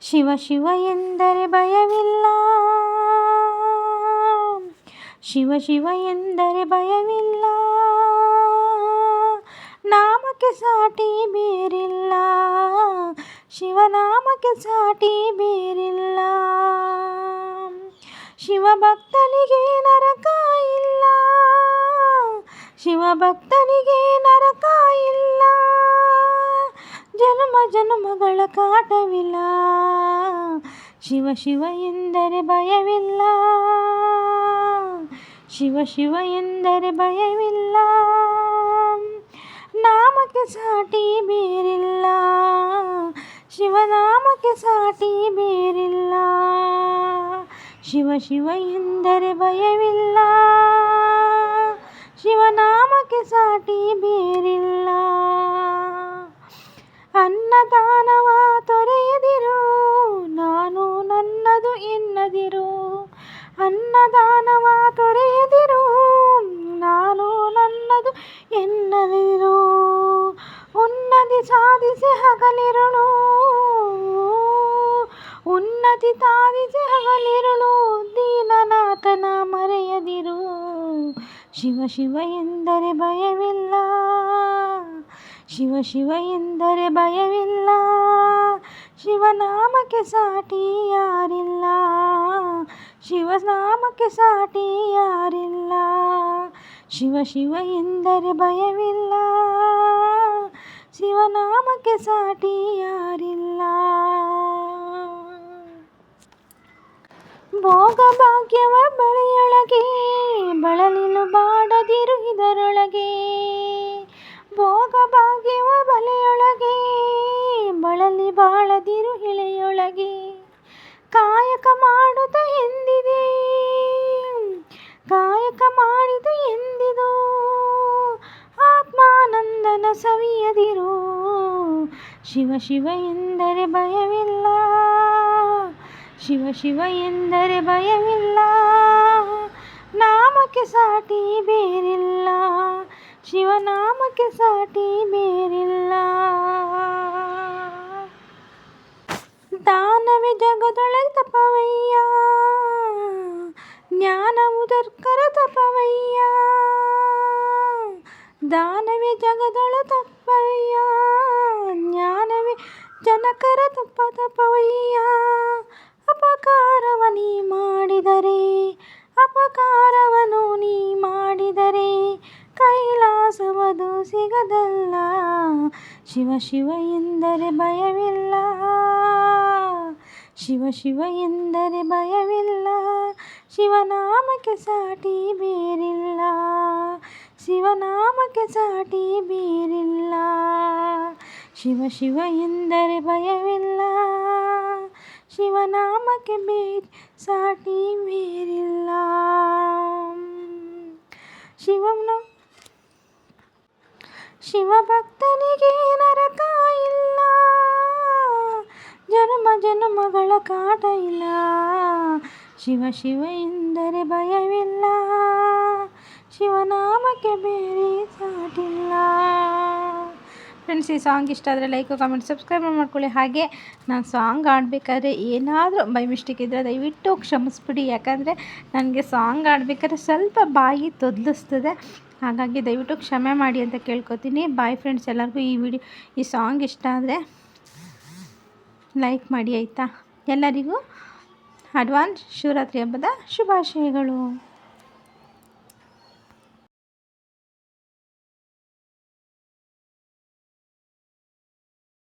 ಶಿವ ಶಿವ ಎಂದರೆ ಭಯವಿಲ್ಲ. ಶಿವ ಶಿವ ಎಂದರೆ ಭಯವಿಲ್ಲ. ನಾಮಕ್ಕೆ ಸಾಟಿ ಬೇರಿಲ್ಲ. ಶಿವನಾಮಕ್ಕೆ ಸಾಟಿ ಬೇರಿಲ್ಲ. ಶಿವಭಕ್ತನಿಗೆ ನರಕ ಇಲ್ಲ. ಶಿವಭಕ್ತನಿಗೆ ನರಕ ಇಲ್ಲ. ಜನ್ಮ ಜನ್ಮಗಳ ಕಾಟವಿಲ್ಲ. ಶಿವ ಶಿವ ಎಂದರೆ ಭಯವಿಲ್ಲ. ಶಿವ ಶಿವ ಎಂದರೆ ಭಯವಿಲ್ಲ. ನಾಮಕ್ಕೆ ಸಾಟಿ ಬೇರಿಲ್ಲ. ಶಿವನಾಮಕ್ಕೆ ಸಾಟಿ ಬೇರಿಲ್ಲ. ಶಿವ ಶಿವ ಎಂದರೆ ಭಯವಿಲ್ಲ. ಶಿವನಾಮಕ್ಕೆ ಸಾಟಿ ಬೇರಿಲ್ಲ. ಅನ್ನದಾನವ ತೊರೆಯದಿರು, ನಾನು ನನ್ನದು ಎನ್ನದಿರು. ಉನ್ನತಿ ಸಾಧಿಸಿ ಹಗಲಿರುಳು, ಉನ್ನತಿ ಸಾಧಿಸಿ ಹಗಲಿರುಳು, ದೀನನಾಥನ ಮರೆಯದಿರು. ಶಿವ ಶಿವ ಎಂದರೆ ಭಯವಿಲ್ಲ, ಶಿವ ಶಿವ ಎಂದರೆ ಭಯವಿಲ್ಲ, ಶಿವನಾಮಕ್ಕೆ ಸಾಟಿ ಯಾರಿಲ್ಲ. ಶಿವನಾಮಕ್ಕೆ ಸಾಟಿ ಯಾರಿಲ್ಲ ಶಿವ ಶಿವ ಎಂದರೆ ಭಯವಿಲ್ಲ. ಶಿವನಾಮಕ್ಕೆ ಸಾಟಿ ಯಾರಿಲ್ಲ ಭೋಗ ಭಾಗ್ಯವ ಬಳಿಯೊಳಗೆ, ಬಳಲಿಲು ಬಾಡದಿರು ಇದರೊಳಗೆ. ಭೋಗ ಭಾಗ್ಯವ ಬಲೆಯೊಳಗೆ ಬಳಲಿ ಬಾಳದಿರು ಮಾಡುತ್ತ ಎಂದಿದೆ. ಕಾಯಕ ಮಾಡಿದ ಎಂದಿದು. ಆತ್ಮಾನಂದನ ಸವಿಯದಿರು. ಶಿವ ಶಿವ ಎಂದರೆ ಭಯವಿಲ್ಲ. ಶಿವ ಶಿವ ಎಂದರೆ ಭಯವಿಲ್ಲ. ನಾಮಕ್ಕೆ ಸಾಟಿ ಬೇರಿಲ್ಲ. ಶಿವನಾಮಕ್ಕೆ ಸಾಟಿ ಬೇರಿಲ್ಲ. ದಾನವೇ ಜಗದೊಳಗೆ ತಪವಯ್ಯ. ಜ್ಞಾನವು ದರ್ಕರ ತಪವಯ್ಯ. ದಾನವೇ ಜಗದೊಳ ತಪ್ಪಯ್ಯ ಜ್ಞಾನವೇ ಜನಕರ ತಪ್ಪ ತಪವಯ್ಯ. ಅಪಕಾರವ ನೀ ಮಾಡಿದರೆ, ಅಪಕಾರವನ್ನು ನೀ ಮಾಡಿದರೆ ಕೈಲಾಸವದು ಸಿಗದಲ್ಲ. ಶಿವ ಶಿವ ಎಂದರೆ ಭಯವಿಲ್ಲ. ಶಿವ ಶಿವ ಎಂದರೆ ಭಯವಿಲ್ಲ. ಶಿವನಾಮಕ್ಕೆ ಸಾಟಿ ಬೇರಿಲ್ಲ. ಶಿವನಾಮಕ್ಕೆ ಸಾಟಿ ಬೇರಿಲ್ಲ. ಶಿವ ಶಿವ ಎಂದರೆ ಭಯವಿಲ್ಲ. ಶಿವನಾಮಕ್ಕೆ ಬೇರೆ ಸಾಟಿ ಬೇರಿಲ್ಲ. ಶಿವನ ಶಿವಭಕ್ತನಿಗೆ ನರಕ ಇಲ್ಲ. ಜನ್ಮ ಜನ್ಮಗಳ ಕಾಟ ಇಲ್ಲ. ಶಿವ ಶಿವ ಎಂದರೆ ಭಯವಿಲ್ಲ. ಶಿವನಾಮಕ್ಕೆ ಬೇರೆ ಸಾಟಿಲ್ಲ. ಫ್ರೆಂಡ್ಸ್ ಈ ಸಾಂಗ್ ಇಷ್ಟ ಆದರೆ ಲೈಕ್ ಕಮೆಂಟ್ ಸಬ್ಸ್ಕ್ರೈಬ್ ಮಾಡ್ಕೊಳ್ಳಿ. ಹಾಗೆ ನಾನು ಸಾಂಗ್ ಆಡಬೇಕಾದ್ರೆ ಏನಾದರೂ ಬೈ ಮಿಸ್ಟೇಕ್ ಇದ್ದರೆ ದಯವಿಟ್ಟು ಕ್ಷಮಿಸ್ಬಿಡಿ. ಯಾಕಂದರೆ ನನಗೆ ಸಾಂಗ್ ಆಡಬೇಕಾದ್ರೆ ಸ್ವಲ್ಪ ಬಾಯಿ ತೊದಲಿಸ್ತದೆ. ಹಾಗಾಗಿ ದಯವಿಟ್ಟು ಕ್ಷಮೆ ಮಾಡಿ ಅಂತ ಕೇಳ್ಕೊತೀನಿ. ಬಾಯ್ ಫ್ರೆಂಡ್ಸ್ ಎಲ್ಲರಿಗೂ ಈ ವಿಡಿಯೋ ಈ ಸಾಂಗ್ ಇಷ್ಟ ಆದರೆ ಲೈಕ್ ಮಾಡಿ ಆಯಿತಾ? ಎಲ್ಲರಿಗೂ ಅಡ್ವಾನ್ಸ್ ಶಿವರಾತ್ರಿ ಹಬ್ಬದ ಶುಭಾಶಯಗಳು.